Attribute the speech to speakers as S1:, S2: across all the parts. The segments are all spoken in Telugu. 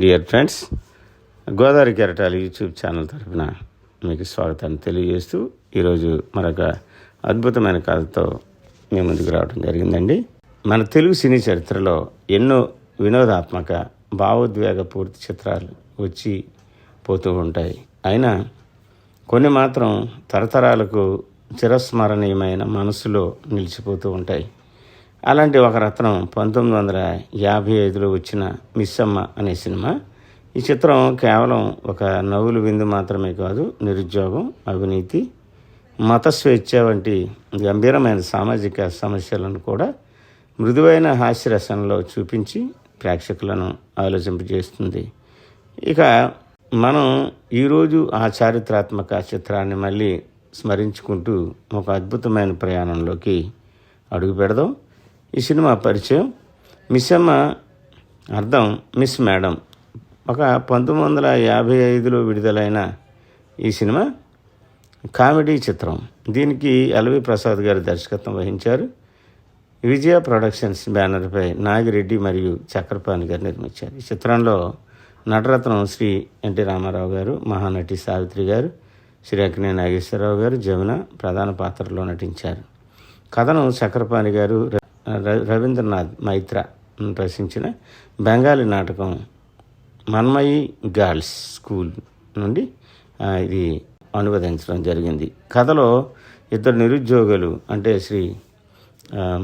S1: డియర్ ఫ్రెండ్స్ గోదావరి కెరటాలు యూట్యూబ్ ఛానల్ తరఫున మీకు స్వాగతాన్ని తెలియజేస్తూ ఈరోజు మరొక అద్భుతమైన కథతో మీ ముందుకు రావడం జరిగిందండి. మన తెలుగు సినీ చరిత్రలో ఎన్నో వినోదాత్మక భావోద్వేగ పూర్తి చిత్రాలు వచ్చి పోతూ ఉంటాయి. అయినా కొన్ని మాత్రం తరతరాలకు చిరస్మరణీయమైన మనసులో నిలిచిపోతూ ఉంటాయి. అలాంటి ఒక రత్నం పంతొమ్మిది వందల యాభై ఐదులో వచ్చిన మిస్సమ్మ అనే సినిమా. ఈ చిత్రం కేవలం ఒక నవ్వులు విందు మాత్రమే కాదు నిరుద్యోగం అవినీతి మత స్వేచ్ఛ వంటి గంభీరమైన సామాజిక సమస్యలను కూడా మృదువైన హాస్యరసనలో చూపించి ప్రేక్షకులను ఆలోచింపజేస్తుంది. ఇక మనం ఈరోజు ఆ చారిత్రాత్మక చిత్రాన్ని మళ్ళీ స్మరించుకుంటూ ఒక అద్భుతమైన ప్రయాణంలోకి అడుగు పెడదాం. ఈ సినిమా పరిచయం. మిస్ అమ్మ అర్థం మిస్ మేడం. ఒక పంతొమ్మిది వందల యాభై ఐదులో విడుదలైన ఈ సినిమా కామెడీ చిత్రం. దీనికి ఎల్వి ప్రసాద్ గారు దర్శకత్వం వహించారు. విజయ ప్రొడక్షన్స్ బ్యానర్పై నాగిరెడ్డి మరియు చక్రపాణి గారు నిర్మించారు. ఈ చిత్రంలో నటరత్నం శ్రీ ఎన్టీ రామారావు గారు మహానటి సావిత్రి గారు శ్రీ అక్కినే నాగేశ్వరరావు గారు జమున ప్రధాన పాత్రలో నటించారు. కథను చక్రపాణి గారు రవీంద్రనాథ్ మైత్ర రచించిన బెంగాలీ నాటకం మన్మయి గర్ల్స్ స్కూల్ నుండి ఇది అనువదించడం జరిగింది. కథలో ఇద్దరు నిరుద్యోగులు అంటే శ్రీ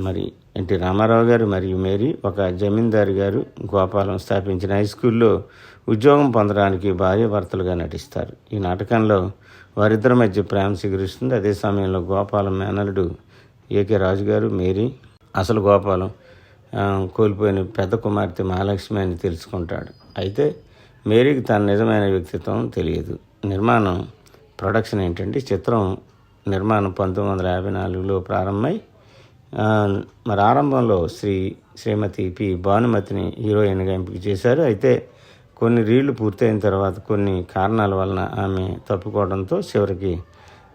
S1: మరి ఎన్టీ రామారావు గారు మరియు మేరీ ఒక జమీందారు గారు గోపాలం స్థాపించిన హై స్కూల్లో ఉద్యోగం పొందడానికి భార్యాభర్తలుగా నటిస్తారు. ఈ నాటకంలో వారిద్దరి మధ్య ప్రేమ స్వీకరిస్తుంది అదే సమయంలో గోపాలం మేనలుడు ఏకే రాజు గారు మేరీ అసలు గోపాలం కోల్పోయిన పెద్ద కుమార్తె మహాలక్ష్మి అని తెలుసుకుంటాడు. అయితే మేరీకి తన నిజమైన వ్యక్తిత్వం తెలియదు. నిర్మాణం ప్రొడక్షన్ ఏంటంటే చిత్రం నిర్మాణం పంతొమ్మిది వందల యాభై నాలుగులో ప్రారంభమై మరి ఆరంభంలో శ్రీ శ్రీమతి పి భానుమతిని హీరోయిన్గా ఎంపిక చేశారు. అయితే కొన్ని రీళ్ళు పూర్తయిన తర్వాత కొన్ని కారణాల వలన ఆమె తప్పుకోవడంతో చివరికి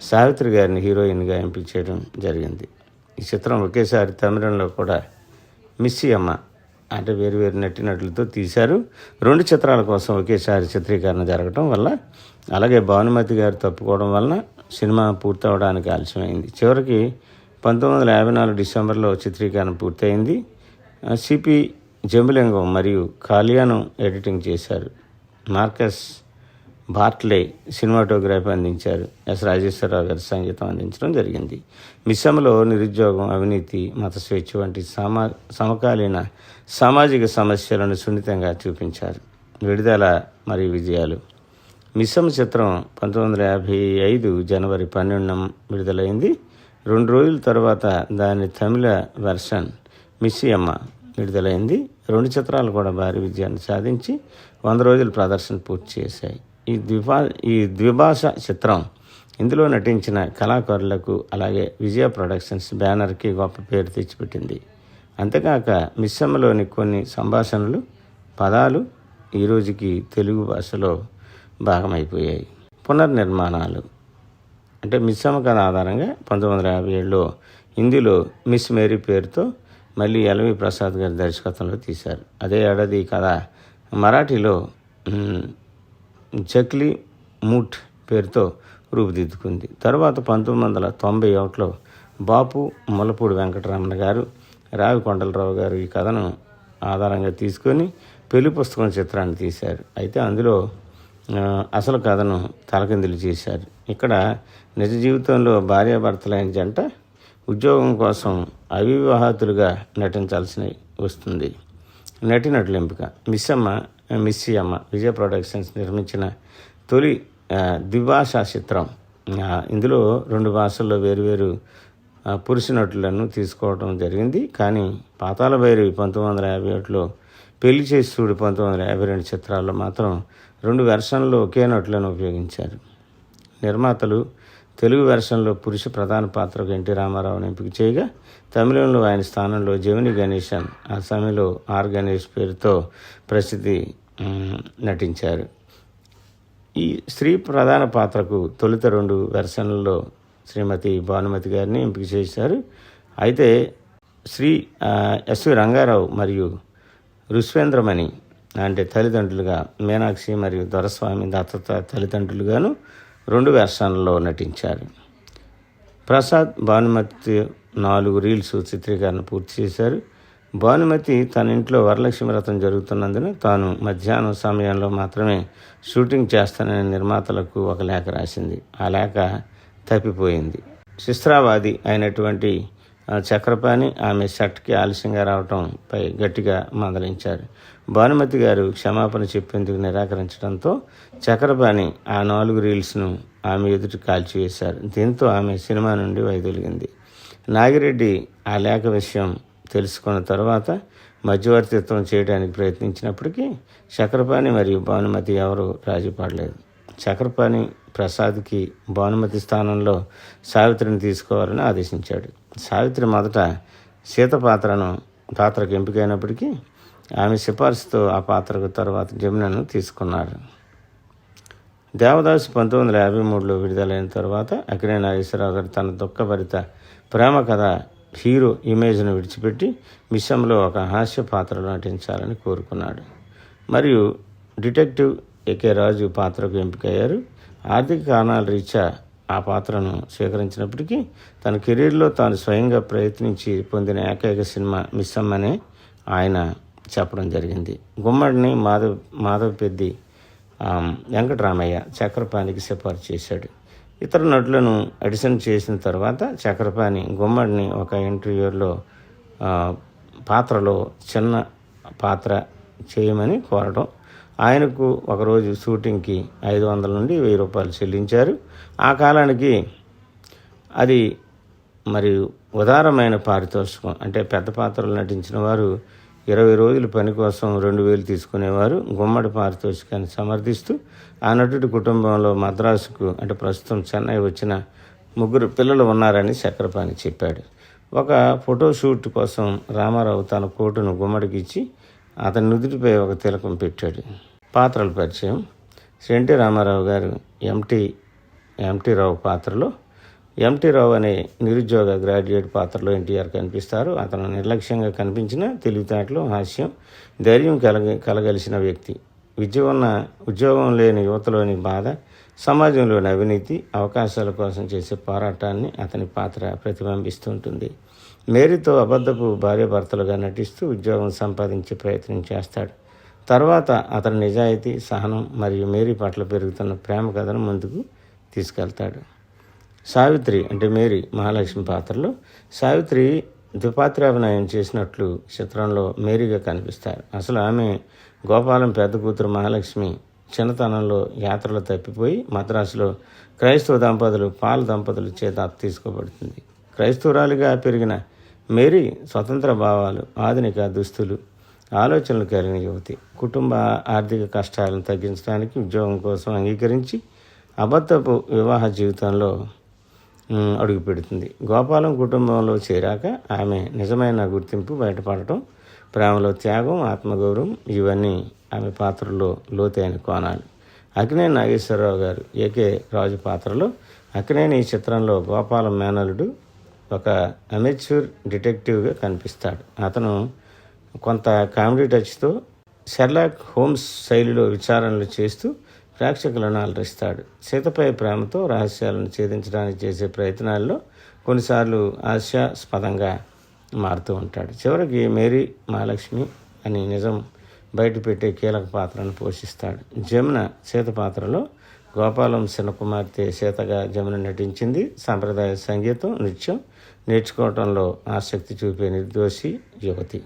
S1: సావిత్రి గారిని హీరోయిన్గా ఎంపిక చేయడం జరిగింది. ఈ చిత్రం ఒకేసారి తమిళంలో కూడా మిస్సి అమ్మ అంటే వేరు వేరు నటినట్లతో తీశారు. రెండు చిత్రాల కోసం ఒకేసారి చిత్రీకరణ జరగటం వల్ల అలాగే భానుమతి గారు తప్పుకోవడం వలన సినిమా పూర్తవడానికి ఆలస్యమైంది. చివరికి పంతొమ్మిది వందల యాభై నాలుగు డిసెంబర్లో చిత్రీకరణ పూర్తయింది. సిపి జంబులింగం మరియు కాలియాను ఎడిటింగ్ చేశారు. మార్కస్ బార్ట్లే సినిమాటోగ్రఫీ అందించారు. ఎస్ రాజేశ్వరరావు గారి సంగీతం అందించడం జరిగింది. మిస్సమ్మలో నిరుద్యోగం అవినీతి మత స్వేచ్ఛ వంటి సమా సమకాలీన సామాజిక సమస్యలను సున్నితంగా చూపించారు. విడుదల మరియు విజయాలు. మిస్సమ్మ చిత్రం పంతొమ్మిది వందల యాభై ఐదు జనవరి పన్నెండున విడుదలైంది. రెండు రోజుల తర్వాత దాని తమిళ వెర్షన్ మిస్సియమ్మ విడుదలైంది. రెండు చిత్రాలు కూడా భారీ విజయాన్ని సాధించి వంద రోజుల ప్రదర్శన పూర్తి చేశాయి. ఈ ద్విభా ఈ ద్విభాష చిత్రం ఇందులో నటించిన కళాకారులకు అలాగే విజయ ప్రొడక్షన్స్ బ్యానర్కి గొప్ప పేరు తెచ్చిపెట్టింది. అంతేకాక మిస్సమ్మలోని కొన్ని సంభాషణలు పదాలు ఈ రోజుకి తెలుగు భాషలో భాగమైపోయాయి. పునర్నిర్మాణాలు. అంటే మిస్సమ్మ కథ ఆధారంగా పంతొమ్మిది వందల యాభై ఏడులో హిందీలో మిస్ మేరీ పేరుతో మళ్ళీ ఎల్వి ప్రసాద్ గారి దర్శకత్వంలో తీశారు. అదే ఏడాది ఈ కథ మరాఠీలో జక్లీ మూట్ పేరుతో రూపుదిద్దుకుంది. తర్వాత పంతొమ్మిది వందల తొంభై ఒకటిలో బాపు ములపూడి వెంకటరమణ గారు రావి కొండలరావు గారు ఈ కథను ఆధారంగా తీసుకొని పెళ్ళి పుస్తకం చిత్రాన్ని తీశారు. అయితే అందులో అసలు కథను తలకిందులు చేశారు. ఇక్కడ నిజ జీవితంలో భార్యాభర్తలైన జంట ఉద్యోగం కోసం అవివాహాతులుగా నటించాల్సి వస్తుంది. నటినటుల ఎంపిక. మిస్ అమ్మ మిస్సి అమ్మ విజయ ప్రొడక్షన్స్ నిర్మించిన తొలి ద్విభాషా చిత్రం. ఇందులో రెండు భాషల్లో వేరువేరు పురుష నటులను తీసుకోవడం జరిగింది. కానీ పాతాల భైరవి పంతొమ్మిది వందల యాభై ఒకటిలో పెళ్ళి చేసి చూడు పంతొమ్మిది వందల యాభై రెండు చిత్రాల్లో మాత్రం రెండు వెర్షన్లు ఒకే నటులను ఉపయోగించారు. నిర్మాతలు తెలుగు వెర్షన్లో పురుష ప్రధాన పాత్రకు ఎన్టీ రామారావుని ఎంపిక చేయగా తమిళంలో ఆయన స్థానంలో జమిని గణేశన్ ఆ సమయంలో ఆర్ గణేష్ పేరుతో ప్రసిద్ధి నటించారు. ఈ స్త్రీ ప్రధాన పాత్రకు తొలుత రెండు వెర్షన్లలో శ్రీమతి భానుమతి గారిని ఎంపిక చేశారు. అయితే శ్రీ ఎస్వి రంగారావు మరియు రుష్వేంద్రమణి అంటే తల్లిదండ్రులుగా మీనాక్షి మరియు దొరస్వామి దత్తత తల్లిదండ్రులుగాను రెండు వెర్షన్లలో నటించారు. ప్రసాద్ భానుమతి నాలుగు రీల్స్ చిత్రీకరణ పూర్తి చేశారు. భానుమతి తన ఇంట్లో వరలక్ష్మి వ్రతం జరుగుతున్నందున తాను మధ్యాహ్నం సమయంలో మాత్రమే షూటింగ్ చేస్తానని నిర్మాతలకు ఒక లేఖ రాసింది. ఆ లేఖ తప్పిపోయింది. శిస్త్రావాది అయినటువంటి చక్రపాణి ఆమె షర్ట్కి ఆలస్యంగా రావటంపై గట్టిగా మందలించారు. భానుమతి గారు క్షమాపణ చెప్పేందుకు నిరాకరించడంతో చక్రపాణి ఆ నాలుగు రీల్స్ను ఆమె ఎదుటి కాల్చివేశారు. దీంతో ఆమె సినిమా నుండి వైదొలిగింది. నాగిరెడ్డి ఆ లేఖ విషయం తెలుసుకున్న తర్వాత మధ్యవర్తిత్వం చేయడానికి ప్రయత్నించినప్పటికీ చక్రపాణి మరియు భానుమతి ఎవరు రాజీ పడలేదు చక్రపాణి ప్రసాద్కి భానుమతి స్థానంలో సావిత్రిని తీసుకోవాలని ఆదేశించాడు. సావిత్రి మొదట సీత పాత్రను పాత్రకు ఎంపికైనప్పటికీ ఆమె సిఫార్సుతో ఆ పాత్రకు తర్వాత జమునను తీసుకున్నారు. దేవదాసు పంతొమ్మిది వందల యాభై మూడులో విడుదలైన తర్వాత అక్కినే నాగేశ్వరరావు గారు తన దుఃఖభరిత ప్రేమ కథ హీరో ఇమేజ్ను విడిచిపెట్టి మిషంలో ఒక హాస్య పాత్రలో నటించాలని కోరుకున్నాడు. మరియు డిటెక్టివ్ ఏకే రాజు పాత్రకు ఎంపికయ్యారు. ఆర్థిక కారణాల రీత్యా ఆ పాత్రను స్వీకరించినప్పటికీ తన కెరీర్లో తాను స్వయంగా ప్రయత్నించి పొందిన ఏకైక సినిమా మిస్సమ్ అనే ఆయన చెప్పడం జరిగింది. గుమ్మడిని మాధవ్ మాధవ్ పెద్ది వెంకటరామయ్య చక్రపాణికి సిఫార్సు చేశాడు. ఇతర నటులను అడిషన్ చేసిన తర్వాత చక్రపాణి గుమ్మడిని ఒక ఇంటర్వ్యూలో పాత్రలో చిన్న పాత్ర చేయమని కోరడం ఆయనకు ఒకరోజు షూటింగ్కి ఐదు వందల నుండి వెయ్యి రూపాయలు చెల్లించారు. ఆ కాలానికి అది మరియు ఉదారమైన పారితోషికం. అంటే పెద్ద పాత్రలు నటించిన వారు ఇరవై రోజుల పని కోసం రెండు వేలు తీసుకునేవారు. గుమ్మడి పారితోషికాన్ని సమర్థిస్తూ ఆ నటుడి కుటుంబంలో మద్రాసుకు అంటే ప్రస్తుతం చెన్నై వచ్చిన ముగ్గురు పిల్లలు ఉన్నారని చక్రపాణి చెప్పాడు. ఒక ఫోటోషూట్ కోసం రామారావు తన కోటును గుమ్మడికి ఇచ్చి అతని నుదుటిపై ఒక తిలకం పెట్టాడు. పాత్రల పరిచయం. శ్రీ ఎన్టీ రామారావు గారు ఎంటీ ఎంటీ రావు పాత్రలో. ఎంటీ రావు అనే నిరుద్యోగ గ్రాడ్యుయేట్ పాత్రలో ఎన్టీఆర్ కనిపిస్తారు. అతను నిర్లక్ష్యంగా కనిపించిన తెలివితేటలు హాస్యం ధైర్యం కలగ కలగలిసిన వ్యక్తి. విద్య ఉన్న ఉద్యోగం లేని యువతలోని బాధ సమాజంలోని అవినీతి అవకాశాల కోసం చేసే పోరాటాన్ని అతని పాత్ర ప్రతిబింబిస్తుంటుంది. మేరీతో అబద్ధపు భార్యాభర్తలుగా నటిస్తూ ఉద్యోగం సంపాదించే ప్రయత్నం చేస్తాడు. తర్వాత అతని నిజాయితీ సహనం మరియు మేరీ పట్ల పెరుగుతున్న ప్రేమ కథను ముందుకు తీసుకెళ్తాడు. సావిత్రి అంటే మేరీ మహాలక్ష్మి పాత్రలో సావిత్రి ద్విపాత్రాభినయం చేసినట్లు చిత్రంలో మేరీగా కనిపిస్తారు. అసలు ఆమె గోపాలం పెద్ద కూతురు మహాలక్ష్మి చిన్నతనంలో యాత్రలు తప్పిపోయి మద్రాసులో క్రైస్తవ దంపతులు పాల దంపతులు చేత తీసుకోబడుతుంది. క్రైస్తవురాలిగా పెరిగిన మేరీ స్వతంత్ర భావాలు ఆధునిక దుస్తులు ఆలోచనలు కలిగిన యువతి. కుటుంబ ఆర్థిక కష్టాలను తగ్గించడానికి ఉద్యోగం కోసం అంగీకరించి అబద్ధపు వివాహ జీవితంలో అడుగుపెడుతుంది. గోపాలం కుటుంబంలో చేరాక ఆమె నిజమైన గుర్తింపు బయటపడటం ప్రేమలో త్యాగం ఆత్మగౌరవం ఇవన్నీ ఆమె పాత్రలో లోతైన కోణాలు. అక్కినేని నాగేశ్వరరావు గారు ఏకే రాజు పాత్రలో అక్కినేని ఈ చిత్రంలో గోపాల మేనలుడు ఒక అమెచ్యూర్ డిటెక్టివ్గా కనిపిస్తాడు. అతను కొంత కామెడీ టచ్తో షెర్లాక్ హోమ్స్ శైలిలో విచారణలు చేస్తూ ప్రేక్షకులను అలరిస్తాడు. సీతపై ప్రేమతో రహస్యాలను ఛేదించడానికి చేసే ప్రయత్నాల్లో కొన్నిసార్లు హాస్యాస్పదంగా మారుతూ ఉంటాడు. చివరికి మేరీ మహాలక్ష్మి అని నిజం బయటపెట్టే కీలక పాత్రను పోషిస్తాడు. జమున సీత పాత్రలో గోపాలం చిన్న కుమార్తె సీతగా జమున నటించింది. సాంప్రదాయ సంగీతం నృత్యం నేర్చుకోవటంలో ఆసక్తి చూపే నిర్దోషి యువతి.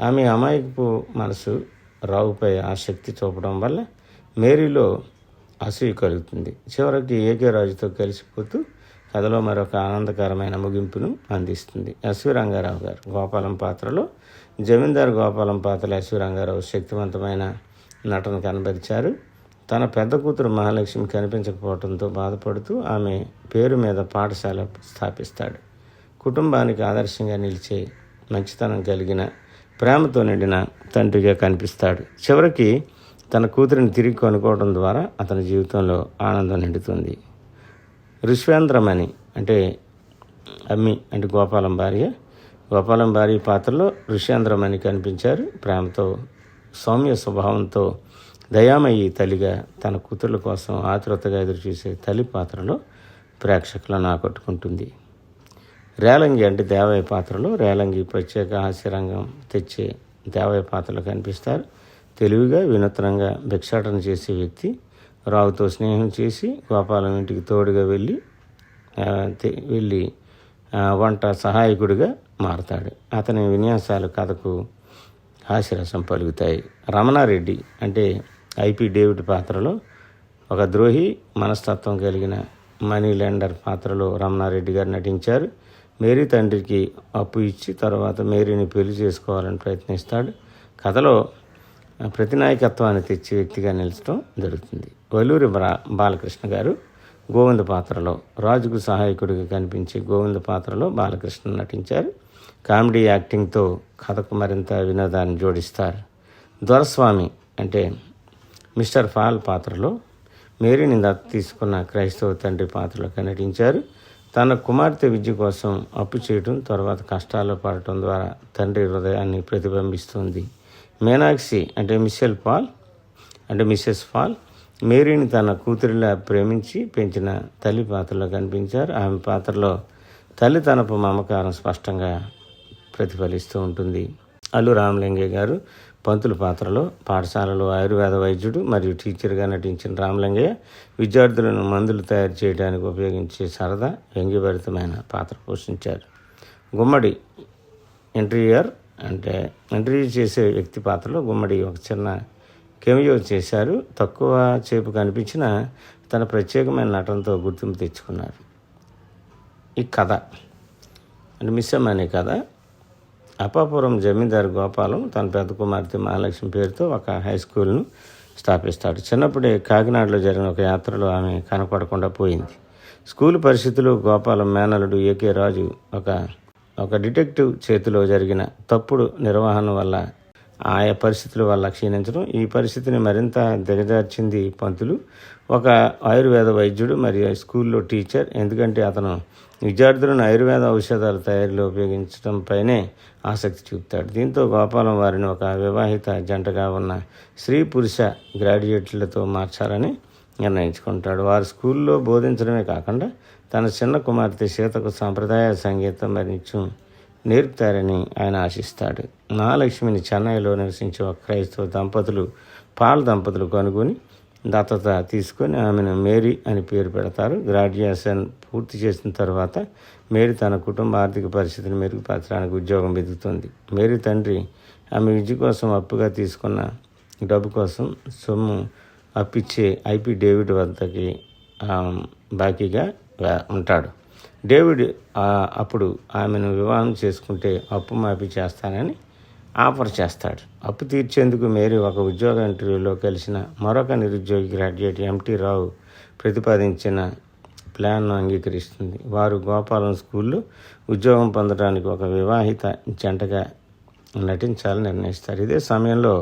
S1: ఆమె అమాయకపు మనసు రావుపై ఆసక్తి చూపడం వల్ల మేరీలో అసూయ కలుగుతుంది. చివరికి ఏకే రాజుతో కలిసిపోతూ కథలో మరొక ఆనందకరమైన ముగింపును అందిస్తుంది. ఎస్వి రంగారావు గారు గోపాలం పాత్రలో జమీందార్ గోపాలం పాత్రలో ఎస్వి రంగారావు శక్తివంతమైన నటన కనబరిచారు. తన పెద్ద కూతురు మహాలక్ష్మి కనిపించకపోవడంతో బాధపడుతూ ఆమె పేరు మీద పాఠశాల స్థాపిస్తాడు. కుటుంబానికి ఆదర్శంగా నిలిచే మంచితనం కలిగిన ప్రేమతో నిండిన తండ్రిగా కనిపిస్తాడు. చివరికి తన కూతురిని తిరిగి కొనుక్కోవడం ద్వారా అతని జీవితంలో ఆనందం నిండుతుంది. రిశ్వేంద్రమణి అంటే అమ్మి అంటే గోపాలం భార్య. గోపాలం భార్య పాత్రలో ఋష్యేంద్రమణి కనిపించారు. ప్రేమతో సౌమ్య స్వభావంతో దయామయ్యి తల్లిగా తన కూతుర్ల కోసం ఆతురతగా ఎదురుచూసే తల్లి పాత్రలో ప్రేక్షకులను ఆకట్టుకుంటుంది. రేలంగి అంటే దేవయ్య పాత్రలో రేలంగి ప్రత్యేక హాస్యరంగం తెచ్చే దేవయ్య పాత్రలో కనిపిస్తారు. తెలివిగా వినూత్నంగా భిక్షాటన చేసే వ్యక్తి రావుతో స్నేహం చేసి గోపాలం ఇంటికి తోడుగా వెళ్ళి వెళ్ళి వంట సహాయకుడిగా మారతాడు. అతని విన్యాసాలు కథకు హాస్యరసం పలుకుతాయి. రమణారెడ్డి అంటే ఐపి డేవిడ్ పాత్రలో ఒక ద్రోహి మనస్తత్వం కలిగిన మనీ లెండర్ పాత్రలో రమణారెడ్డి గారు నటించారు. మేరీ తండ్రికి అప్పు ఇచ్చి తర్వాత మేరీని పెళ్ళి చేసుకోవాలని ప్రయత్నిస్తాడు. కథలో ప్రతినాయకత్వాన్ని తెచ్చే వ్యక్తిగా నిలచడం జరుగుతుంది. వలూరి బా- బాలకృష్ణ గారు గోవింద పాత్రలో రాజుకు సహాయకుడిగా కనిపించే గోవింద పాత్రలో బాలకృష్ణ నటించారు. కామెడీ యాక్టింగ్తో కథకు మరింత వినోదాన్ని జోడిస్తారు. దొరస్వామి అంటే మిస్టర్ ఫాల్ పాత్రలో మేరీని దత్త తీసుకున్న క్రైస్తవ తండ్రి పాత్రలోకి నటించారు. తన కుమార్తె విద్య కోసం అప్పు చేయడం తర్వాత కష్టాల్లో పడటం ద్వారా తండ్రి హృదయాన్ని ప్రతిబింబిస్తుంది. మీనాక్షి అంటే మిషెల్ పాల్ అంటే మిస్సెస్ పాల్. మేరీని తన కూతురిలా ప్రేమించి పెంచిన తల్లి పాత్రలో కనిపించారు. ఆమె పాత్రలో తల్లితనపు మమకారం స్పష్టంగా ప్రతిఫలిస్తూ ఉంటుంది. అల్లు రామలింగయ్య గారు పంతుల పాత్రలో పాఠశాలలో ఆయుర్వేద వైద్యుడు మరియు టీచర్గా నటించిన రామలింగయ్య విద్యార్థులను మందులు తయారు చేయడానికి ఉపయోగించే సరదా వ్యంగ్యభరితమైన పాత్ర పోషించారు. గుమ్మడి ఇంటీరియర్ అంటే ఇంటర్వ్యూ చేసే వ్యక్తి పాత్రలో గుమ్మడి ఒక చిన్న కెమియో చేశారు. తక్కువ చేపు కనిపించిన తన ప్రత్యేకమైన నటనతో గుర్తింపు తెచ్చుకున్నారు. ఈ కథ. అంటే మిస్సమ్మ అనే కథ. అప్పాపురం జమీందారు గోపాలం తన పెద్ద కుమార్తె మహాలక్ష్మి పేరుతో ఒక హై స్కూల్ను స్థాపిస్తాడు చిన్నప్పుడే కాకినాడలో జరిగిన ఒక యాత్రలో ఆమె కనపడకుండా పోయింది. స్కూల్ పరిస్థితులు గోపాలం మేనలుడు ఏకే రాజు ఒక ఒక డిటెక్టివ్ చేతిలో జరిగిన తప్పుడు నిర్వహణ వల్ల ఆయా పరిస్థితుల వల్ల క్షీణించడం. ఈ పరిస్థితిని మరింత దిగజార్చింది పంతులు. ఒక ఆయుర్వేద వైద్యుడు మరియు స్కూల్లో టీచర్. ఎందుకంటే అతను విద్యార్థులను ఆయుర్వేద ఔషధాల తయారీలో ఉపయోగించడంపైనే ఆసక్తి చూపుతాడు. దీంతో గోపాలం వారిని ఒక వివాహిత జంటగా ఉన్న స్త్రీ పురుష గ్రాడ్యుయేట్లతో మార్చాలని నిర్ణయించుకుంటాడు. వారు స్కూల్లో బోధించడమే కాకుండా తన చిన్న కుమార్తె సీతకు సాంప్రదాయ సంగీతం మరించు నేర్పుతారని ఆయన ఆశిస్తాడు. మహాలక్ష్మిని చెన్నైలో నివసించే ఒక క్రైస్తవ దంపతులు పాల దంపతులు కనుగొని దత్తత తీసుకొని ఆమెను మేరీ అని పేరు పెడతారు. గ్రాడ్యుయేషన్ పూర్తి చేసిన తర్వాత మేరీ తన కుటుంబ ఆర్థిక పరిస్థితిని మెరుగుపరచడానికి ఉద్యోగం వెతుకుతుంది. మేరీ తండ్రి ఆమె విద్య కోసం అప్పుగా తీసుకున్న డబ్బు కోసం సొమ్ము అప్పిచ్చే ఐపీ డేవిడ్ వద్దకి బాకీగా ఉంటాడు. డేవిడ్ అప్పుడు ఆమెను వివాహం చేసుకుంటే అప్పు మాఫీ చేస్తానని ఆఫర్ చేస్తాడు. అప్పు తీర్చేందుకు మేరీ ఒక ఉద్యోగ ఇంటర్వ్యూలో కలిసిన మరొక నిరుద్యోగి గ్రాడ్యుయేట్ ఎంటీ రావు ప్రతిపాదించిన ప్లాన్ను అంగీకరిస్తుంది. వారు గోపాలం స్కూల్లో ఉద్యోగం పొందడానికి ఒక వివాహిత జంటగా నటించాలని నిర్ణయిస్తారు. ఇదే సమయంలో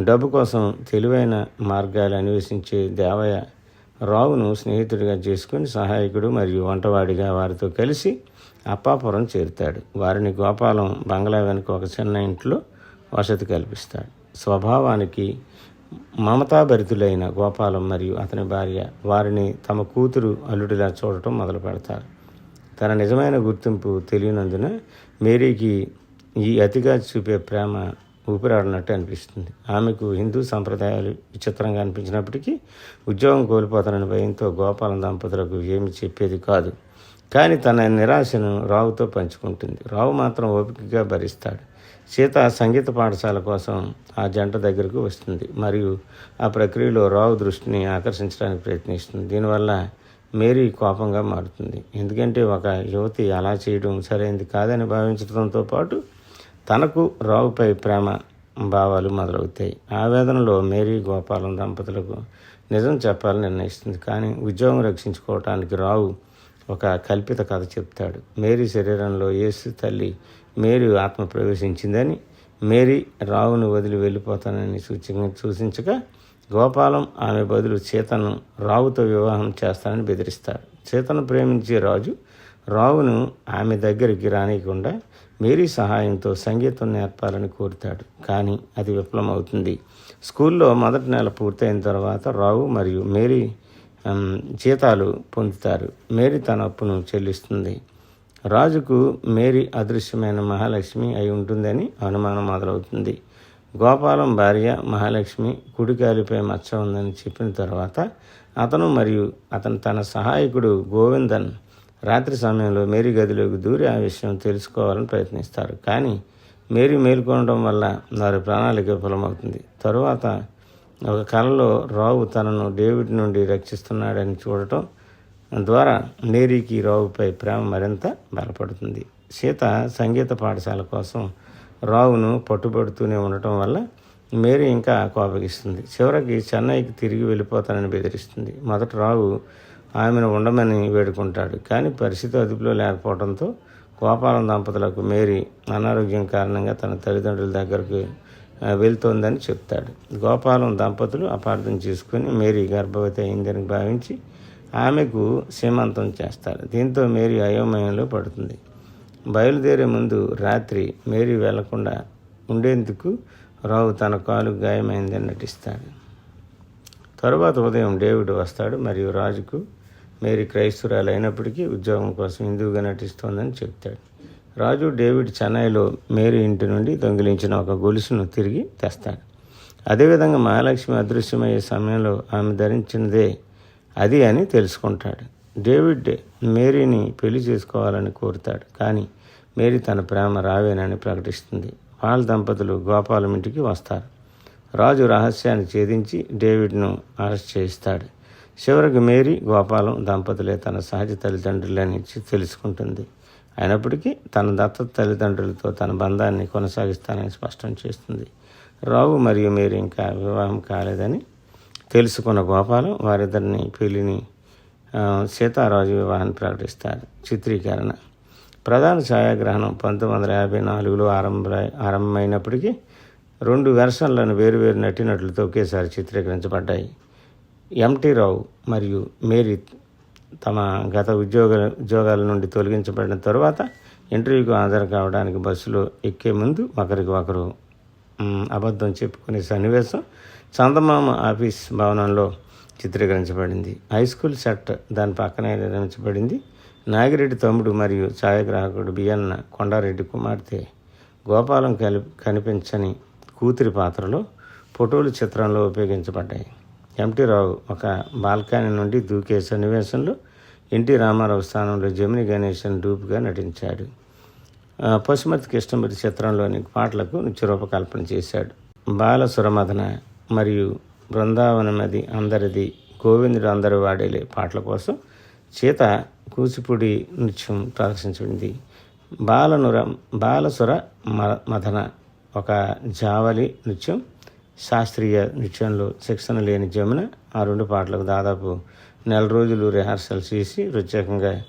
S1: డబ్బు కోసం తెలివైన మార్గాలు అన్వేషించే దేవయ్య రావును స్నేహితుడిగా చేసుకుని సహాయకుడు మరియు వంటవాడిగా వారితో కలిసి అప్పాపురం చేరుతాడు. వారిని గోపాలం బంగ్లా వెనుక ఒక చిన్న ఇంట్లో వసతి కల్పిస్తాడు. స్వభావానికి మమతాభరితులైన గోపాలం మరియు అతని భార్య వారిని తమ కూతురు అల్లుడిలా చూడటం మొదలు పెడతారు తన నిజమైన గుర్తింపు తెలియనందున మేరీకి ఈ అతిగా చూపే ప్రేమ ఊపిరాడినట్టు అనిపిస్తుంది. ఆమెకు హిందూ సంప్రదాయాలు విచిత్రంగా అనిపించినప్పటికీ ఉద్యోగం కోల్పోతానని భయంతో గోపాలం దంపతులకు ఏమి చెప్పేది కాదు. కానీ తన నిరాశను రావుతో పంచుకుంటుంది. రావు మాత్రం ఓపికగా భరిస్తాడు. సీత సంగీత పాఠశాల కోసం ఆ జంట దగ్గరకు వస్తుంది. మరియు ఆ ప్రక్రియలో రావు దృష్టిని ఆకర్షించడానికి ప్రయత్నిస్తుంది. దీనివల్ల మేరీ కోపంగా మారుతుంది. ఎందుకంటే ఒక యువతి అలా చేయడం సరైనది కాదని భావించడంతో పాటు తనకు రావుపై ప్రేమ భావాలు మొదలవుతాయి. ఆవేదనలో మేరీ గోపాలం దంపతులకు నిజం చెప్పాలని నిర్ణయిస్తుంది. కానీ ఉద్యోగం రక్షించుకోవటానికి రావు ఒక కల్పిత కథ చెప్తాడు. మేరీ శరీరంలో యేసు తల్లి మేరీ ఆత్మ ప్రవేశించిందని మేరీ రావును వదిలి వెళ్ళిపోతానని సూచి సూచించగా గోపాలం ఆమె బదులు సీతను రావుతో వివాహం చేస్తానని బెదిరిస్తాడు. సీతను ప్రేమించే రాజు రావును ఆమె దగ్గరికి రానియకుండా మేరీ సహాయంతో సంగీతం నేర్పాలని కోరుతాడు. కానీ అది విఫలమవుతుంది. స్కూల్లో మొదటి నెల పూర్తయిన తర్వాత రావు మరియు మేరీ జీతాలు పొందుతారు. మేరీ తన అప్పును చెల్లిస్తుంది. రాజుకు మేరీ అదృశ్యమైన మహాలక్ష్మి అయి ఉంటుందని అనుమానం మొదలవుతుంది. గోపాలం భార్య మహాలక్ష్మి కుడికాలిపై మచ్చ ఉందని చెప్పిన తర్వాత అతను మరియు అతను తన సహాయకుడు గోవిందన్ రాత్రి సమయంలో మేరీ గదిలోకి దూరి ఆ విషయం తెలుసుకోవాలని ప్రయత్నిస్తారు. కానీ మేరీ మేల్కొనడం వల్ల వారి ప్రణాళిక విఫలమవుతుంది తరువాత ఒక కలలో రావు తనను డేవిడ్ నుండి రక్షిస్తున్నాడని చూడటం ద్వారా మేరీకి రావుపై ప్రేమ మరింత బలపడుతుంది. సీత సంగీత పాఠశాల కోసం రావును పట్టుబడుతూనే ఉండటం వల్ల మేరీ ఇంకా కోపగిస్తుంది. చివరికి చెన్నైకి తిరిగి వెళ్ళిపోతానని బెదిరిస్తుంది. మొదట రావు ఆమెను ఉండమని వేడుకుంటాడు. కానీ పరిస్థితి అదుపులో లేకపోవడంతో గోపాలం దంపతులకు మేరీ అనారోగ్యం కారణంగా తన తల్లిదండ్రుల దగ్గరకు వెళ్తోందని చెప్తాడు. గోపాలం దంపతులు అపార్థం చేసుకుని మేరీ గర్భవతి అయిందని భావించి ఆమెకు సీమంతం చేస్తారు. దీంతో మేరీ అయోమయంలో పడుతుంది. బయలుదేరే ముందు రాత్రి మేరీ వెళ్ళకుండా ఉండేందుకు రావు తన కాలు గాయమైందని నటిస్తాడు. తరువాత ఉదయం డేవిడ్ వస్తాడు మరియు రాజుకు మేరీ క్రైస్తురాలు అయినప్పటికీ ఉద్యోగం కోసం హిందువుగా నటిస్తోందని చెప్తాడు. రాజు డేవిడ్ చెన్నైలో మేరీ ఇంటి నుండి దొంగిలించిన ఒక గొలుసును తిరిగి తెస్తాడు. అదేవిధంగా మహాలక్ష్మి అదృశ్యమయ్యే సమయంలో ఆమె ధరించినదే అది అని తెలుసుకుంటాడు. డేవిడ్ మేరీని పెళ్ళి చేసుకోవాలని కోరుతాడు కానీ మేరీ తన ప్రేమ రావేనని ప్రకటిస్తుంది. వాళ్ళ దంపతులు గోపాలం ఇంటికి వస్తారు. రాజు రహస్యాన్ని ఛేదించి డేవిడ్ను అరెస్ట్ చేయిస్తాడు. చివరికి మేరీ గోపాలం దంపతులే తన సహజ తల్లిదండ్రులని తెలుసుకుంటుంది. అయినప్పటికీ తన దత్తత తల్లిదండ్రులతో తన బంధాన్ని కొనసాగిస్తానని స్పష్టం చేస్తుంది. రావు మరియు మేరీ ఇంకా వివాహం కాలేదని తెలుసుకున్న గోపాలం వారిద్దరిని పెళ్ళిని సీతారాజు వివాహాన్ని ప్రకటిస్తారు. చిత్రీకరణ. ప్రధాన ఛాయాగ్రహణం పంతొమ్మిది వందల యాభై నాలుగులో ఆరంభ ఆరంభమైనప్పటికీ రెండు వెర్షన్లను వేరువేరు నటినట్లతో ఒకేసారి చిత్రీకరించబడ్డాయి. ఎంటీ రావు మరియు మేరీ తమ గత ఉద్యోగ ఉద్యోగాల నుండి తొలగించబడిన తరువాత ఇంటర్వ్యూకు హాజరు కావడానికి బస్సులో ఎక్కే ముందు ఒకరికి ఒకరు అబద్ధం చెప్పుకునే సన్నివేశం చందమామ ఆఫీస్ భవనంలో చిత్రీకరించబడింది. హై స్కూల్ సెట్ దాని పక్కనే నిర్మించబడింది. నాగిరెడ్డి తమ్ముడు మరియు ఛాయాగ్రాహకుడు బిఎన్న కొండారెడ్డి కుమార్తె గోపాలం కలి కనిపించని కూతురి పాత్రలో ఫోటోలు చిత్రంలో ఉపయోగించబడ్డాయి. ఎంటీ రావు ఒక బాల్కనీ నుండి దూకే సన్నివేశంలో ఎన్టీ రామారావు స్థానంలో జమిని గణేశన్ డూప్గా నటించాడు. పశుమతి కృష్ణమూర్తి చిత్రంలోని పాటలకు నృత్య రూపకల్పన చేశాడు. బాల సురమదన మరియు బృందావనమది అందరిది గోవిందుడు అందరు వాడేలే పాటల కోసం చేత కూచిపూడి నృత్యం ప్రదర్శించింది. బాలనుర బాలసుర మ- మథన ఒక జావలి నృత్యం శాస్త్రీయ నృత్యంలో శిక్షణ లేని జమున ఆ రెండు పాటలకు దాదాపు నెల రోజులు రిహార్సల్ చేసి ప్రత్యేకంగా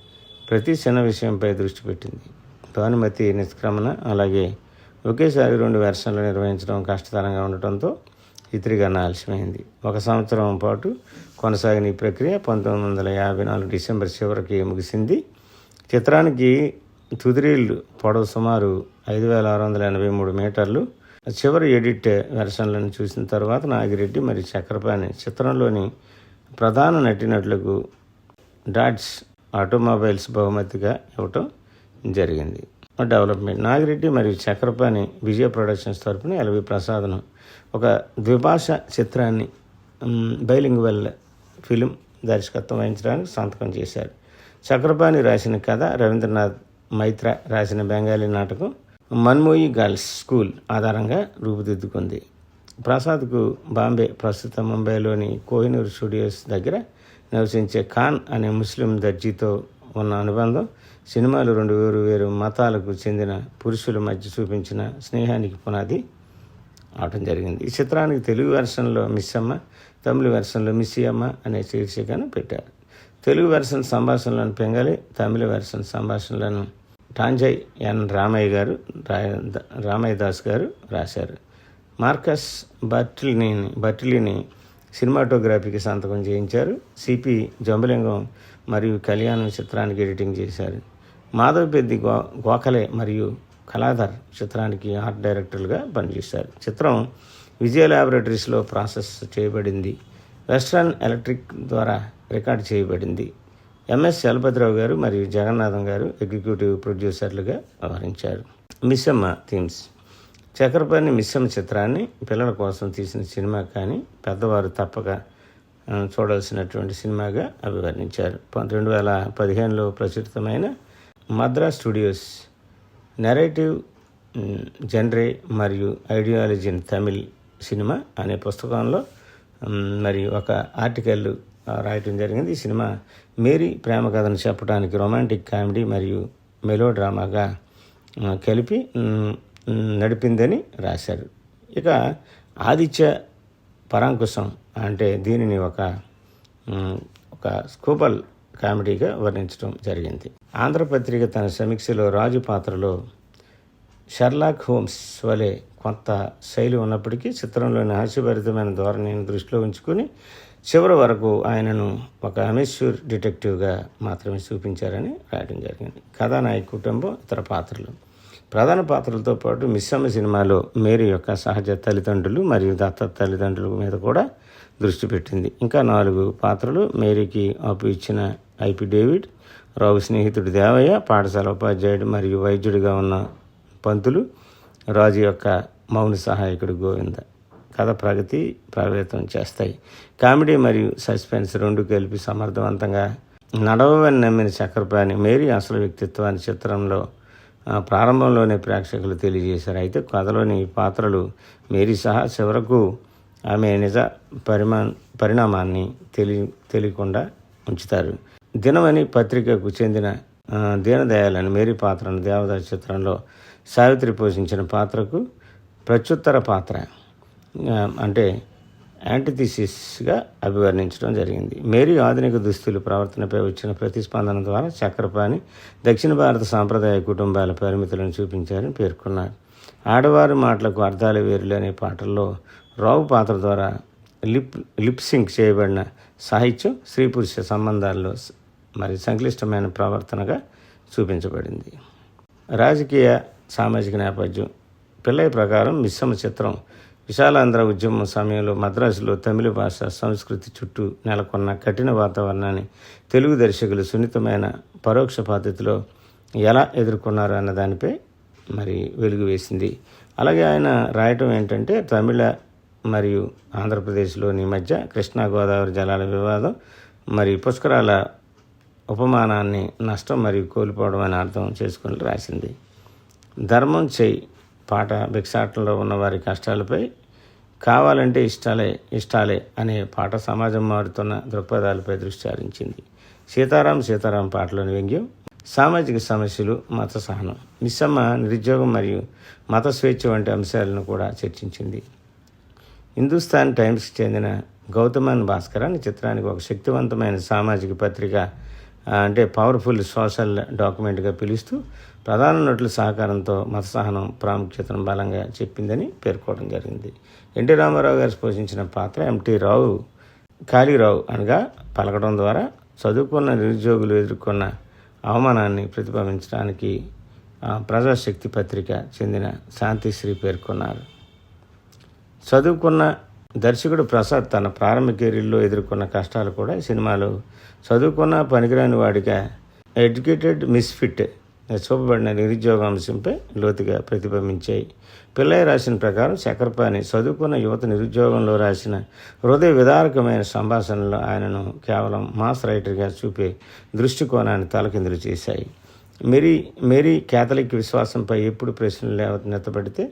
S1: ప్రతి చిన్న విషయంపై దృష్టి పెట్టింది. భానుమతి నిష్క్రమణ అలాగే ఒకేసారి రెండు వెర్షన్లు నిర్వహించడం కష్టతరంగా ఉండటంతో ఇతరిగాన ఆలస్యమైంది ఒక సంవత్సరం పాటు కొనసాగిన ఈ ప్రక్రియ పంతొమ్మిది వందల యాభై నాలుగు డిసెంబర్ చివరికి ముగిసింది. చిత్రానికి తుదిరీళ్ళు పొడవు సుమారు ఐదు వేల ఆరు వందల ఎనభై మూడు మీటర్లు చివరి ఎడిట్ వెర్షన్లను చూసిన తర్వాత నాగిరెడ్డి మరియు చక్రపాణి చిత్రంలోని ప్రధాన నటినటులకు డాట్స్ ఆటోమొబైల్స్ బహుమతిగా ఇవ్వటం జరిగింది. డెవలప్మెంట్. నాగిరెడ్డి మరియు చక్రపాణి విజయ ప్రొడక్షన్స్ తరపున ఎల్వి ప్రసాద్ను ఒక ద్విభాష చిత్రాన్ని బైలింగ్వెల్ ఫిలిం దర్శకత్వం వహించడానికి సంతకం చేశారు. చక్రపాణి రాసిన కథ రవీంద్రనాథ్ మైత్ర రాసిన బెంగాలీ నాటకం మన్మోయి గర్ల్స్ స్కూల్ ఆధారంగా రూపుదిద్దుకుంది. ప్రసాద్కు బాంబే ప్రస్తుతం ముంబైలోని కోహినూర్ స్టూడియోస్ దగ్గర నివసించే ఖాన్ అనే ముస్లిం దర్జీతో ఉన్న అనుబంధం సినిమాలు రెండు వేరు వేరు మతాలకు చెందిన పురుషుల మధ్య చూపించిన స్నేహానికి పునాది అవటం జరిగింది. ఈ చిత్రానికి తెలుగు వెర్షన్లో మిస్సమ్మ తమిళ వెర్షన్లో మిస్సియమ్మ అనే శీర్షికను పెట్టారు. తెలుగు వెర్షన్ సంభాషణలను పెంగలి తమిళ వెర్షన్ సంభాషణలను టాంజయ్ ఎన్ రామయ్య గారు రామయ్య దాస్ గారు రాశారు. మార్కస్ బర్టిలిని బర్టిలిని సినిమాటోగ్రఫీకి సంతకం చేయించారు. సిపి జంబలింగం మరియు కళ్యాణం చిత్రానికి ఎడిటింగ్ చేశారు. మాధవ్ పెద్ది గో గోఖలే మరియు కళాధర్ చిత్రానికి ఆర్ట్ డైరెక్టర్లుగా పనిచేశారు. చిత్రం విజయ ల్యాబొరేటరీస్లో ప్రాసెస్ చేయబడింది. వెస్ట్రన్ ఎలక్ట్రిక్ ద్వారా రికార్డ్ చేయబడింది. ఎంఎస్ చలపతిరావు గారు మరియు జగన్నాథం గారు ఎగ్జిక్యూటివ్ ప్రొడ్యూసర్లుగా వ్యవహరించారు. మిస్సమ్మ థీమ్స్. చక్రపాణి మిస్సమ్మ చిత్రాన్ని పిల్లల కోసం తీసిన సినిమా కానీ పెద్దవారు తప్పక చూడాల్సినటువంటి సినిమాగా అభివర్ణించారు. రెండు వేల పదిహేనులో ప్రచురితమైన మద్రాస్ స్టూడియోస్ నెరేటివ్ జనరే మరియు ఐడియాలజీ ఇన్ తమిళ్ సినిమా అనే పుస్తకంలో మరియు మరి ఒక ఆర్టికల్ రాయటం జరిగింది. ఈ సినిమా మేరీ ప్రేమ కథను చెప్పడానికి రొమాంటిక్ కామెడీ మరియు మెలో డ్రామాగా కలిపి నడిపిందని రాశారు. ఇక ఆదిత్య పరాంకుశం అంటే దీనిని ఒక ఒక స్కూబల్ కామెడీగా వర్ణించడం జరిగింది. ఆంధ్రపత్రిక తన సమీక్షలో రాజు పాత్రలో షర్లాక్ హోమ్స్ వలె కొంత శైలి ఉన్నప్పటికీ చిత్రంలోని హాస్యభరితమైన ధోరణిని దృష్టిలో ఉంచుకుని చివరి వరకు ఆయనను ఒక అమేశ్వర్ డిటెక్టివ్గా మాత్రమే చూపించారని రాయడం జరిగింది. కథానాయక కుటుంబం ఇతర పాత్రలు. ప్రధాన పాత్రలతో పాటు మిస్సమ్మ సినిమాలో మేరీ యొక్క సహజ తల్లిదండ్రులు మరియు దత్త తల్లిదండ్రుల మీద కూడా దృష్టి పెట్టింది. ఇంకా నాలుగు పాత్రలు మేరీకి అప్పు ఇచ్చిన ఐపి డేవిడ్ రావు స్నేహితుడు దేవయ్య పాఠశాల ఉపాధ్యాయుడు మరియు వైద్యుడిగా ఉన్న పంతులు రాజు యొక్క మౌన సహాయకుడు గోవింద. కథ ప్రగతి ప్రభావితం చేస్తాయి. కామెడీ మరియు సస్పెన్స్ రెండు కలిపి సమర్థవంతంగా నడవని నమ్మిన చక్రపాణి మేరీ అసలు వ్యక్తిత్వాన్ని చిత్రంలో ప్రారంభంలోనే ప్రేక్షకులు తెలియజేశారు. అయితే కథలోని పాత్రలు మేరీ సహా చివరకు ఆమె నిజ పరిమా పరిణామాన్ని తెలి తెలియకుండా ఉంచుతారు. దినమని పత్రికకు చెందిన ఆ, దీనదయాలని మేరీ పాత్రను దేవదాస్ చిత్రంలో సావిత్రి పోషించిన పాత్రకు ప్రత్యుత్తర పాత్ర. అంటే యాంటిథిసిస్గా అభివర్ణించడం జరిగింది. మేరీ ఆధునిక దుస్తులు ప్రవర్తనపై వచ్చిన ప్రతిస్పందన ద్వారా చక్రపాణి దక్షిణ భారత సాంప్రదాయ కుటుంబాల పరిమితులను చూపించారని పేర్కొన్నారు. ఆడవారి మాటలకు అర్థాలు వేరులు అనే పాటల్లో రావు పాత్ర ద్వారా లిప్ లిప్సింక్ చేయబడిన సాహిత్యం స్త్రీ పురుష సంబంధాల్లో మరి సంక్లిష్టమైన ప్రవర్తనగా చూపించబడింది. రాజకీయ సామాజిక నేపథ్యం పిల్లయ్య ప్రకారం మిశ్రమ చిత్రం విశాలాంధ్ర ఉద్యమం సమయంలో మద్రాసులో తమిళ భాష సంస్కృతి చుట్టూ నెలకొన్న కఠిన వాతావరణాన్ని తెలుగు దర్శకులు సున్నితమైన పరోక్ష పద్ధతిలో ఎలా ఎదుర్కొన్నారు అన్న దానిపై మరి వెలుగు వేసింది. అలాగే ఆయన రాయటం ఏంటంటే తమిళ మరియు ఆంధ్రప్రదేశ్లోని మధ్య కృష్ణా గోదావరి జలాల వివాదం మరి పుష్కరాల ఉపమానాన్ని నష్టం మరియు కోల్పోవడం అని అర్థం చేసుకుని రాసింది. ధర్మం చేయి పాట భిక్షాటంలో ఉన్న వారి కష్టాలపై కావాలంటే ఇష్టాలే ఇష్టాలే అనే పాట సమాజం మారుతున్న దృక్పథాలపై దృష్టి సారించింది. సీతారాం సీతారాం పాటలోని వ్యంగ్యం సామాజిక సమస్యలు మత సహనం మిస్సమ్మ నిరుద్యోగం మరియు మత స్వేచ్ఛ వంటి అంశాలను కూడా చర్చించింది. హిందుస్థాన్ టైమ్స్కి చెందిన గౌతమన్ భాస్కర్ అనే చిత్రానికి ఒక శక్తివంతమైన సామాజిక పత్రిక అంటే పవర్ఫుల్ సోషల్ డాక్యుమెంట్గా పిలుస్తూ ప్రధాన నటుల సహకారంతో మత సహనం ప్రాముఖ్యతను బలంగా చెప్పిందని పేర్కోవడం జరిగింది. ఎన్టీ రామారావు గారు పోషించిన పాత్ర ఎంటీ రావు కాళీరావు అనగా పలకడం ద్వారా చదువుకున్న నిరుద్యోగులు ఎదుర్కొన్న అవమానాన్ని ప్రతిపాదించడానికి ఆ, ప్రజాశక్తి పత్రిక చెందిన శాంతిశ్రీ పేర్కొన్నారు. చదువుకున్న దర్శకుడు ప్రసాద్ తన ప్రారంభ కెరీర్లో ఎదుర్కొన్న కష్టాలు కూడా ఈ సినిమాలో చదువుకున్న పనికిరాని వాడిగా ఎడ్యుకేటెడ్ మిస్ఫిట్ చూపబడిన నిరుద్యోగ అంశంపై లోతుగా ప్రతిబింబించాయి. పిల్లయ్య రాసిన ప్రకారం చక్రపాణి చదువుకున్న యువత నిరుద్యోగంలో రాసిన హృదయ విదారకమైన సంభాషణలు ఆయనను కేవలం మాస్ రైటర్గా చూపే దృష్టికోణాన్ని తలకిందులు చేశాయి. మెరీ మెరీ కేథలిక్ విశ్వాసంపై ఎప్పుడు ప్రశ్నలు లేవనెత్తబడితే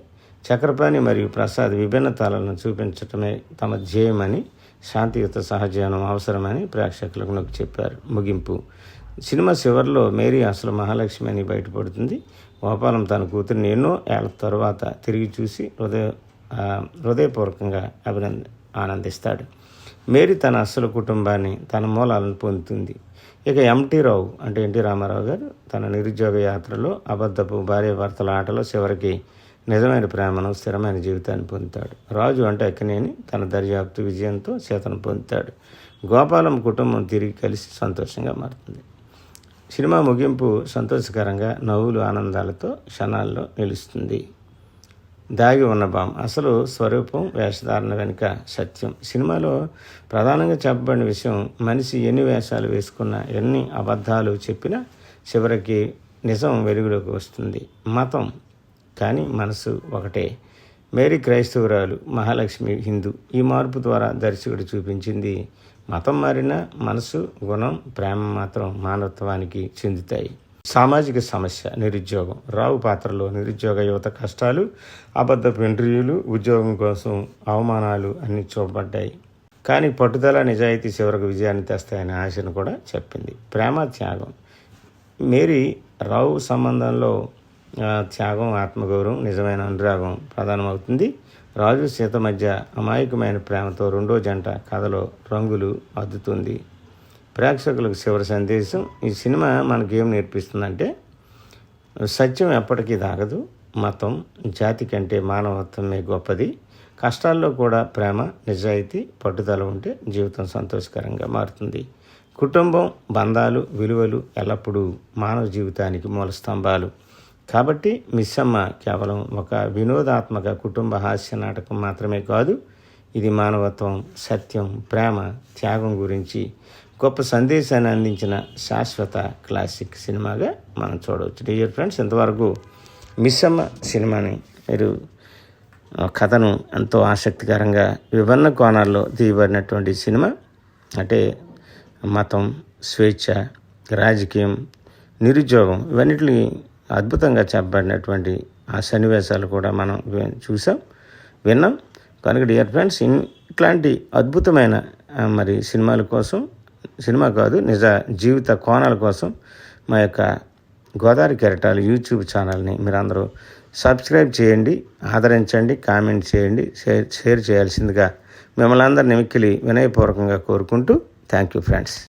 S1: చక్రపాణి మరియు ప్రసాద్ విభిన్న తలలను చూపించటమే తమ ధ్యేయమని శాంతియుత సహజీవనం అవసరమని ప్రేక్షకులకు నొక్కి చెప్పారు. ముగింపు. సినిమా చివరిలో మేరీ అసలు మహాలక్ష్మి అని బయటపడుతుంది. గోపాలం తన కూతురిని ఎన్నో ఏళ్ళ తర్వాత తిరిగి చూసి హృదయ హృదయపూర్వకంగా అభినంద ఆనందిస్తాడు. మేరీ తన అసలు కుటుంబాన్ని తన మూలాలను పొందుతుంది. ఇక ఎంటీ రావు అంటే ఎన్టీ రామారావు గారు తన నిరుద్యోగ యాత్రలో అబద్ధపు భార్యాభర్తల ఆటలో చివరికి నిజమైన ప్రేమను స్థిరమైన జీవితాన్ని పొందుతాడు. రాజు అంటే అక్కినేని తన దర్యాప్తు విజయంతో చేతను పొందుతాడు. గోపాలం కుటుంబం తిరిగి కలిసి సంతోషంగా మారుతుంది. సినిమా ముగింపు సంతోషకరంగా నవ్వులు ఆనందాలతో క్షణాల్లో నిలుస్తుంది. దాగి ఉన్న బామ్ అసలు స్వరూపం వేషధారణ వెనుక సత్యం. సినిమాలో ప్రధానంగా చెప్పబడిన విషయం మనిషి ఎన్ని వేషాలు వేసుకున్నా ఎన్ని అబద్ధాలు చెప్పినా చివరికి నిజం వెలుగులోకి వస్తుంది. మతం కానీ మనసు ఒకటే. మేరీ క్రైస్తవురాలు మహాలక్ష్మి హిందూ. ఈ మార్పు ద్వారా దర్శకుడు చూపించింది మతం మారిన మనసు గుణం ప్రేమ మాత్రం మానవత్వానికి చెందుతాయి. సామాజిక సమస్య నిరుద్యోగం. రావు పాత్రలో నిరుద్యోగ యువత కష్టాలు అబద్ధపు ఇంటర్వ్యూలు ఉద్యోగం కోసం అవమానాలు అన్ని చూపబడ్డాయి. కానీ పట్టుదల నిజాయితీ చివరకు విజయాన్ని తెస్తాయనే ఆశను కూడా చెప్పింది. ప్రేమ త్యాగం. మేరీ రావు సంబంధంలో త్యాగం ఆత్మగౌరవం నిజమైన అనురాగం ప్రధానమవుతుంది. రాజు సీత మధ్య అమాయకమైన ప్రేమతో రెండో జంట కథలో రంగులు అద్దుతుంది. ప్రేక్షకులకు చివరి సందేశం ఈ సినిమా మనకేం నేర్పిస్తుందంటే సత్యం ఎప్పటికీ దాగదు మతం జాతి కంటే మానవత్వమే గొప్పది. కష్టాల్లో కూడా ప్రేమ నిజాయితీ పట్టుదల ఉంటే జీవితం సంతోషకరంగా మారుతుంది. కుటుంబం బంధాలు విలువలు ఎల్లప్పుడూ మానవ జీవితానికి మూల స్తంభాలు కాబట్టి మిస్సమ్మ కేవలం ఒక వినోదాత్మక కుటుంబ హాస్య నాటకం మాత్రమే కాదు ఇది మానవత్వం సత్యం ప్రేమ త్యాగం గురించి గొప్ప సందేశాన్ని అందించిన శాశ్వత క్లాసిక్ సినిమాగా మనం చూడవచ్చు. డియర్ ఫ్రెండ్స్ ఇంతవరకు మిస్సమ్మ సినిమాని మీరు కథను ఎంతో ఆసక్తికరంగా విభిన్న కోణాల్లో తీయబడినటువంటి సినిమా. అంటే మతం స్వేచ్ఛ రాజకీయం నిరుద్యోగం ఇవన్నిటిని అద్భుతంగా చెప్పబడినటువంటి ఆ సన్నివేశాలు కూడా మనం చూసాం విన్నాం. కనుక డియర్ ఫ్రెండ్స్ ఇట్లాంటి అద్భుతమైన మరి సినిమాల కోసం సినిమా కాదు నిజ జీవిత కోణాల కోసం మా యొక్క గోదావరి కెరటాలు యూట్యూబ్ ఛానల్ని మీరందరూ సబ్స్క్రైబ్ చేయండి ఆదరించండి కామెంట్ చేయండి షేర్ షేర్ చేయాల్సిందిగా మిమ్మల్ని అందరినీ మిక్కిలి వినయపూర్వకంగా కోరుకుంటూ థ్యాంక్ యూ ఫ్రెండ్స్.